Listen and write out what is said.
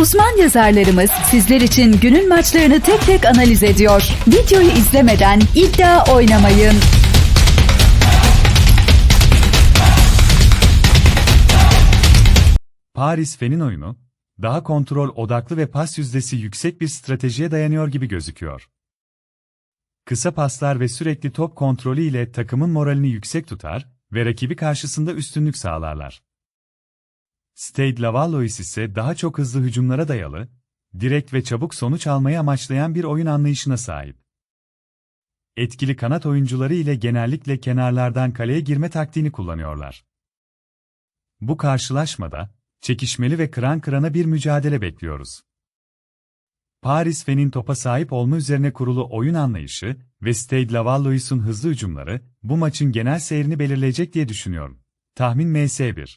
Uzman yazarlarımız sizler için günün maçlarını tek tek analiz ediyor. Videoyu izlemeden iddia oynamayın. Paris Fen'in oyunu, daha kontrol odaklı ve pas yüzdesi yüksek bir stratejiye dayanıyor gibi gözüküyor. Kısa paslar ve sürekli top kontrolü ile takımın moralini yüksek tutar ve rakibi karşısında üstünlük sağlarlar. Stade Lavallois ise daha çok hızlı hücumlara dayalı, direkt ve çabuk sonuç almayı amaçlayan bir oyun anlayışına sahip. Etkili kanat oyuncuları ile genellikle kenarlardan kaleye girme taktiğini kullanıyorlar. Bu karşılaşmada, çekişmeli ve kıran kırana bir mücadele bekliyoruz. Paris Fen'in topa sahip olma üzerine kurulu oyun anlayışı ve Stade Lavallois'un hızlı hücumları bu maçın genel seyrini belirleyecek diye düşünüyorum. Tahmin MS1.